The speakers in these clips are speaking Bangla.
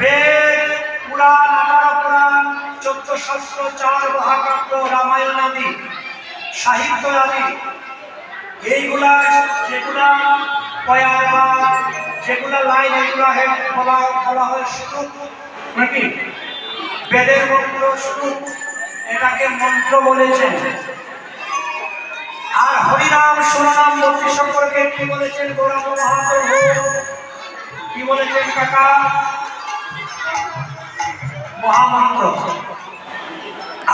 বেদ, পুরাণ, আঠারো পুরাণ, চোদ্দ শাস্ত্র, চার মহাকাব্য, রামায়ণ আদি, সাহিত্য আদি, এইগুলা, যেগুলা পয়া বা যেগুলা লাইন, এগুলা বলা বলা হয় শ্লোক নাকি? বেদের মন্ত্র শ্লোক এটাকে মন্ত্র বলেছেন। আর হরিনাম, সুরনাম ভক্তি সম্পর্কে কি বলেছেন? গৌরাঙ্গ মহাপ্রভু, কি বলেছেন কাকা? মহামন্ত্র।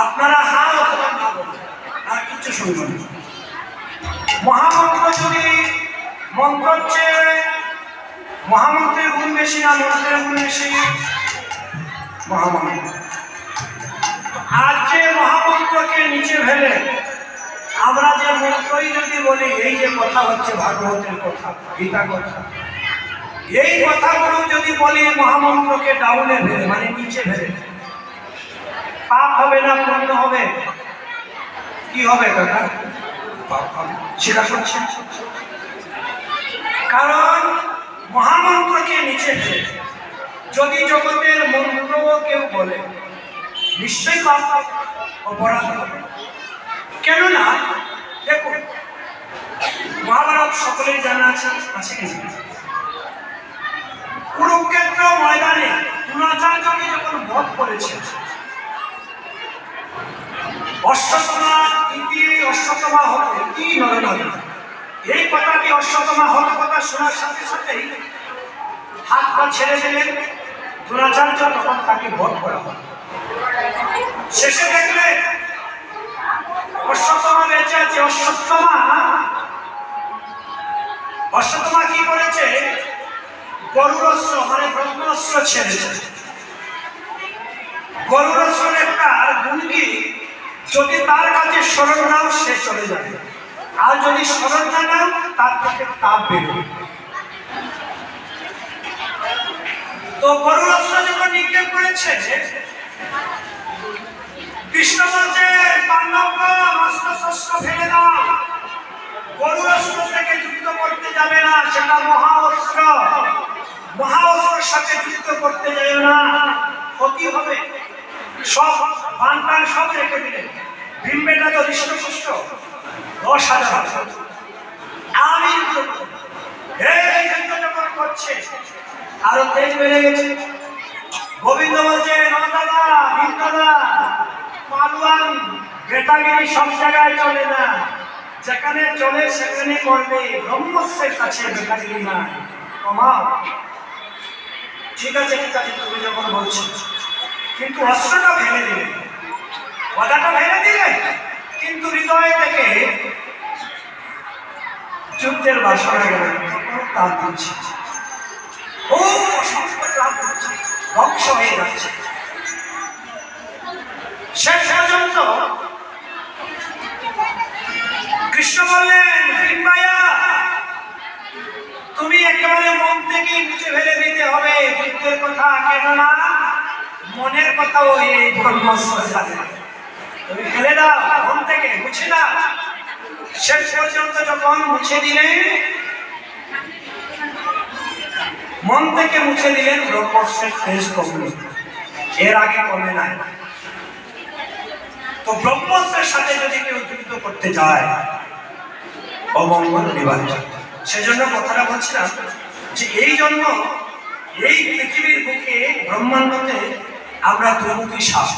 আপনারা হা অথবা না আর কিচ্ছু শুনবেন। মহামন্ত্র যদি মন্ত্র হচ্ছে মহামন্ত্রের গুণ বেশি না মন্ত্রের গুণ বেশি, মহামন্ত্র। আর যে মহামন্ত্রকে নিচে ফেলে, আমরা যে মন্ত্রই যদি বলি, এই যে কথা হচ্ছে ভাগবতের কথা গীতা কথা। এই কথাগুলো যদি বলি, মহামন্ত্রকে ডাউনে ফেলে মানে নিচে ফেলে পাপ হবে না পূর্ণ হবে। কি হবে হবে, সেটা করছে কারণ মহামন্ত্রকে নিচে ফেলে যদি জগতের মন্ত্র কেউ বলে, নিশ্চয়ই পাপ অপরাধ হবে। কেননা, দেখুন, মহাভারত সকলেই জানা আছে আছে কি? কুরুক্ষেত্র ময়দানে দ্রোণাচার্যকে যখন বধ করেছে, অশ্বতমা ইতি অশ্বতমা ইতি নয় নয় এই কথাটি অশ্বতমা হল কথা শোনার সাথে সাথেই হাত পা ছেড়ে দিলেন দ্রোণাচার্য তখন তাকে বধ করা হয় শেষে দেখলে অশ্বতমা বেঁচে আছে। অশ্বত্থমা অশ্বত্থমা কি করেছে? গরুরস্ত্র মানে ব্রহ্মাস্ত্র ছেড়েছে গরুরস্ত্রের একটা গুণকি, যদি তার কাছে স্মরণ নাও, সে চলে যাবে। আর যদি স্মরণ না নাও, তার থেকে তাপ বেরোবে। তো গরুরস্ত্র যখন নিক্ষেপ করেছে, কৃষ্ণ বলছে পাণ্ডবগণ অস্ত্র ফেলে দাও। গরু অস্ত্র থেকে যুদ্ধ করতে যাবে না, সেটা মহা অস্ত্র। মহা অস্ত্রের সাথে যুদ্ধ করতে যাবে না। ক্ষতি হবে। সব বানটান সব রেখে দিলেন। ভীমবেটা তো হৃষ্টপুষ্ট দশ হাজার আমি যখন করছে, আরও তেজ বেড়ে গেছে। গোবিন্দ বলছে "না দাদা ভীম দাদা পালোয়ান বেটাগিরি সব জায়গায় চলে না। যেখানে চলে সেখানে করবে ব্রহ্মস্বের কাছে বেটাগিরি না কমাও ঠিক আছে ঠিক আছে, তুমি যখন বলছো। কিন্তু অস্ত্রটা ভেঙে দিলে। কথাটা ভেঙে দিলে, কিন্তু হৃদয় থেকে যুদ্ধের বাসনা গেল তার দিচ্ছে ও ধ্বংস হয়ে যাচ্ছে। শেষ পর্যন্ত কৃষ্ণ বললেন একেবারে মন থেকে নিচে ফেলে দিতে হবে। যুদ্ধের কথা কেননা মনের কথাও এই ফেলে দাও, মন থেকে, মুছে দাও। শেষ পর্যন্ত যখন মুছে দিলেন মন থেকে মুছে দিলেন ব্রহ্মস্ত্রের তেজ কমল এর আগে কমে নাই। তো ব্রহ্মস্ত্রের সাথে যদি কেউ করতে যায়, অমঙ্গল নিবার্য সেজন্য কথাটা বলছিলাম যে এই জন্য এই পৃথিবীর বুকে ব্রহ্মাণ্ডতে আমরা দুমুখী সাপ।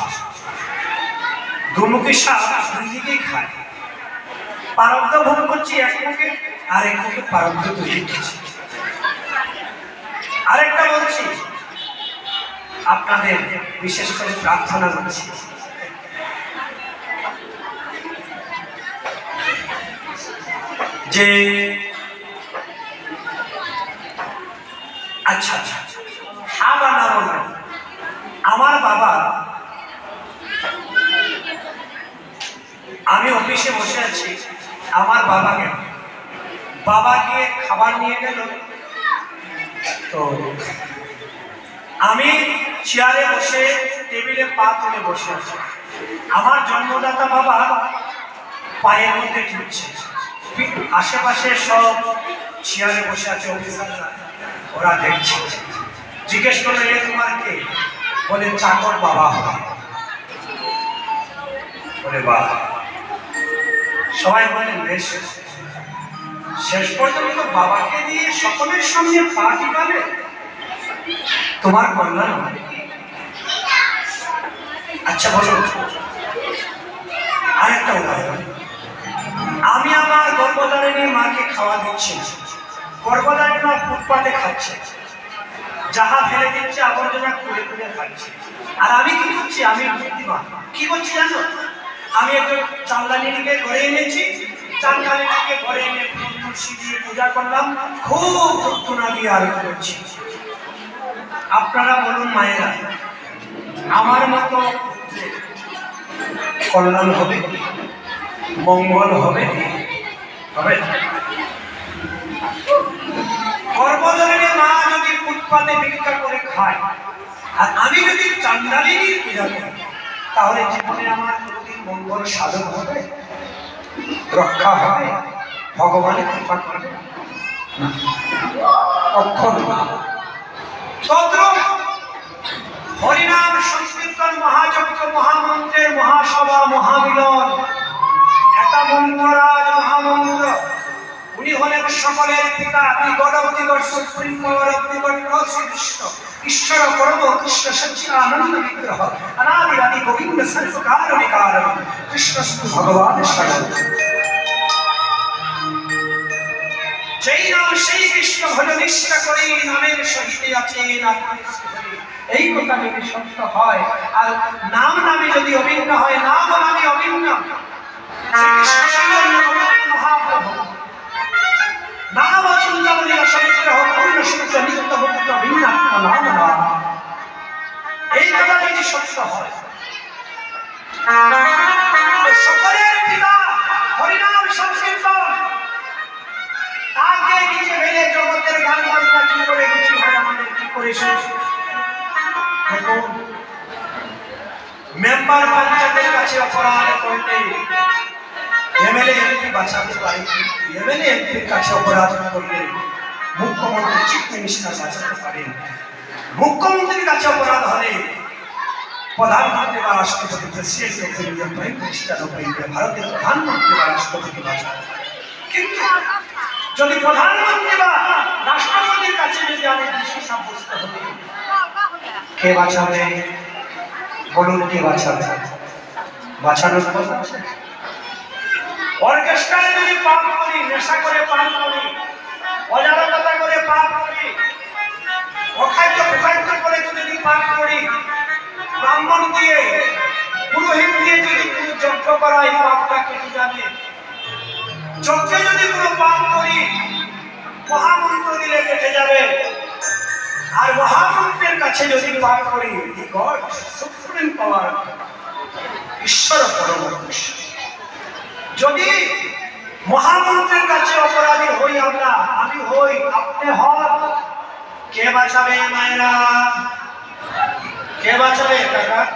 দুমুখী সাপ দুই দিকেই খায়। পারব্ধ ভোগ করছি এক মুখে, আর এক মুখে পারব্ধ তৈরি করছি। আরেকটা বলছি, আপনাদের বিশেষ করে প্রার্থনা করছি। যে আচ্ছা আচ্ছা হা বা না আমার বাবা আমি অফিসে বসে আছি, আমার বাবা গেল বাবা গিয়ে খাবার নিয়ে গেল। তো আমি চেয়ারে বসে, টেবিলে পা তুলে বসে আছি। আমার জন্মদাতা বাবা পায়ের মধ্যে ঠুকছে আশেপাশে সব চেয়ারে বসে আছে অফিসাররা। ওরা দেখছে। জিজ্ঞেস করল, এ তোমার কে? বলে, চাকর বাবা বলে বাবা সবাই বলেন বেশ। শেষ পর্যন্ত বাবাকে দিয়ে সকলের সামনে পা টিপাবে তোমার কল্যাণ? আচ্ছা বলো আরেকটা উদাহরণ। আমি আমার গর্ভধারিণী মাকে খাওয়া দিচ্ছি মা ফুটপাতে খাচ্ছে। যাহা ফেলে দিচ্ছে, আবর্জনা খুলে খুলে খাচ্ছে। আর আমি কি করছি? আমি বুদ্ধিমান। কি করছি জানো? আমি একটু চান্দানিকে ঘরে এনেছি। চান্দানিকে ঘরে এনে তুলসী দিয়ে পূজা করলাম। খুব ধূপধুনা দিয়ে আরও করছি আপনারা বলুন, মায়েরা, আমার মতো কল্যাণ হবে? মঙ্গল হবে? হবে? গর্ভধারিণী মা যদি ফুটপাতে ভিক্ষা করে খায়, আর আমি যদি পূজা করি, তাহলে জীবনে আমার মঙ্গল সাধন হবে, রক্ষা হবে, ভগবানের কৃপা করবে। কখনো হরিনাম সংকীর্তন মহাযজ্ঞ মহামন্ত্রের মহাসভা মহামিলন সকলের পিতা আপনি Ganapati god supreme power of the god Shrikrishna ঈশ্বর পরম কৃষ্ণ সচ্চিদ আনন্দ বিগ্রহ। অনাদি আদি গোবিন্দ সর্বকার বিকার কৃষ্ণ শুধু ভগবান স্বয়ং যেই নাম সেই কৃষ্ণ ভজ নিষ্ঠা করে নামের সহিতে আছেন এই কথা যদি সত্য হয়, আর নাম নামে যদি অভিন্ন হয়, নাম নামে অভিন্ন। শ্রীকৃষ্ণ নাম চিন্তামণি সমিত্র পূর্ণ সূত্র নিত্য মুক্ত ভিন্নাত্ম নাম নাম এই কথা হয়। সকলের পিতা হরিনাম সংকীর্তন। তাকে নিচে কি করে গুছি হয় আমাদের? কি মেম্বার পঞ্চায়েতের কাছে অপরাধ করলে এমএলএ এমপি বাঁচাতে পারে এমএলএ এমপির কাছে অপরাধ করলে মুখ্যমন্ত্রী চিফ মিনিস্টার বাঁচাতে পারেন মুখ্যমন্ত্রীর কাছে অপরাধ হলে প্রধানমন্ত্রী বা রাষ্ট্রপতি president of India prime minister, ভারতের প্রধানমন্ত্রী বা রাষ্ট্রপতি বাঁচাতে কিন্তু যদি প্রধানমন্ত্রী বা রাষ্ট্রপতির কাছে যদি আমি দোষী সাব্যস্ত হই কে বাঁচাবে? বলুন কে বাঁচাবে? বাঁচানোর কথা পাপ করি, নেশা করে পাপ করি অজারকতা করে পাপ করি, অখাদ্য কুখাদ্য করে যদি পাপ করি, ব্রাহ্মণ দিয়ে, পুরোহিত দিয়ে যদি কোনো যজ্ঞ করা এই পাপটা কেটে যাবে। যজ্ঞে যদি কোনো পাপ করি, মহামন্ত্র দিলে কেটে যাবে। আর মহামন্ত্রের কাছে যদি পাপ করি গড সুপ্রিম পাওয়ার ঈশ্বর পরম যদি মহামন্ত্রের কাছে অপরাধী হই আমরা, আমি হই আপনি হন। কে বাঁচাবে মায়েরা? কে বাঁচাবে? কাকা?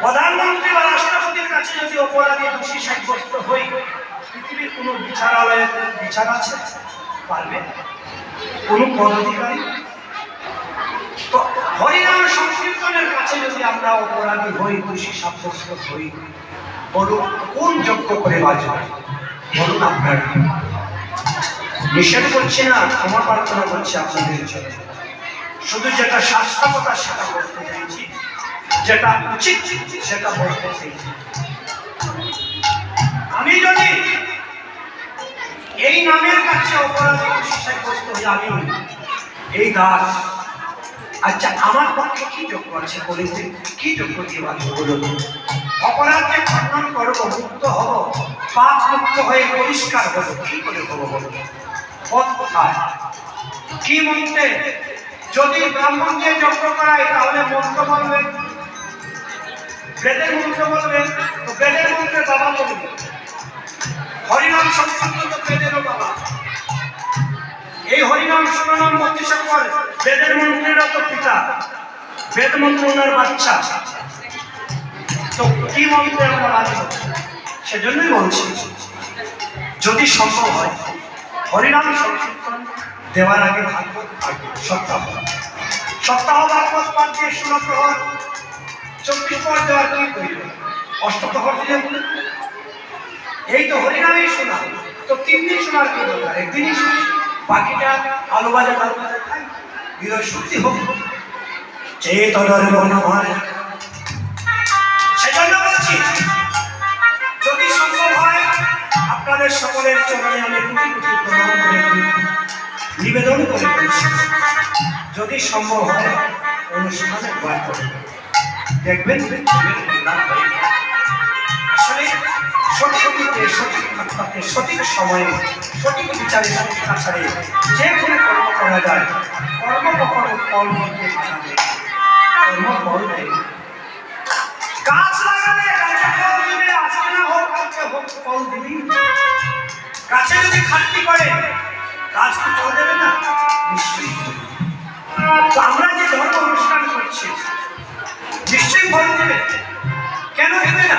প্রধানমন্ত্রী বা রাষ্ট্রপতির কাছে যদি অপরাধী দোষী সাব্যস্ত হই, পৃথিবীর কোনো বিচারালয়ের বিচার আছে? পারবে? কোনো পদাধিকারী? তো হরিনাম সংকীর্তনের কাছে যদি আমরা অপরাধী হই, দোষী সাব্যস্ত হই বলুন কোন যোগ্য করে বাঁচবে বলুন আপনার নিষেধ করছি না, ক্ষমা প্রার্থনা করছি আপনাদের জন্য। শুধু যেটা শাস্ত্রকতা সেটা বলতে চাইছি, যেটা উচিত সেটা বলতে চাইছি। আমি যদি এই নামের কাছে অপরাধী সাব্যস্ত হই আমি এই দাস আচ্ছা আমার পক্ষে কি যোগ্য আছে বলে যে, কি যোগ্য দিয়ে বাঁধব বলুন? অপরাধকে খণ্ডন করব, মুক্ত হব, পাপ মুক্ত হয়ে পরিষ্কার হব, কি করে হব বলুন? পথ কোথায়? কি মন্ত্রে? যদি ব্রাহ্মণকে যজ্ঞ করায়, তাহলে মন্ত্র বলবেন। বেদের মন্ত্র বলবেন, তো বেদের মন্ত্রে বাবা বলবেন হরিনাম সংস্কৃত তো বেদেরও বাবা। এই হরিনাম সুনাম মতিশঙ্কর বেদের মন্ত্রেরও তো পিতা, বেদ মন্ত্র ওনার বাচ্চা। তো কি মন্ত্রে আমরা বাঁচব সেজন্যই বলছি, যদি সম্ভব হয়, হরিনাম সংকীর্তন দেওয়ার আগে ভাগবত সপ্তাহ সপ্তাহ ভাগবত পাঠ দিয়ে ষোলো প্রহর চব্বিশ প্রহর দেওয়ার কি করিল অষ্টপ্রহর দিলে এই তো হরিনামেই শোনা। তো তিন দিন শোনার কি দরকার? একদিনই শুনি। বাকিটা আলু বাজা আলু বাজা খাই হৃদয় শুদ্ধি হোক চেতনের মনোভাব সেজন্য বলছি, যদি সম্ভব হয়, আপনাদের সকলের চরণে আমি কোটি কোটি প্রণাম করে নিবেদন করে যদি সম্ভব হয়, অনুষ্ঠানে বার করে দেখবেন। আসলে সঠিক দিকে সঠিক সঠিক সময়ে, সঠিক বিচারে, সঠিক আচারে যে কোনো কর্ম করা যায়। কর্ম কখনো ফল দিতে কর্ম ফল দেয়। গাছ লাগালে গাছে ফল দিবে, আজকে না হোক, কালকে যদি খাটনি করে, গাছ কি ফল দেবে না, নিশ্চয়ই তো আমরা যে ধর্ম অনুষ্ঠান করছি, নিশ্চয়ই ফল দেবে। কেন দেবে না?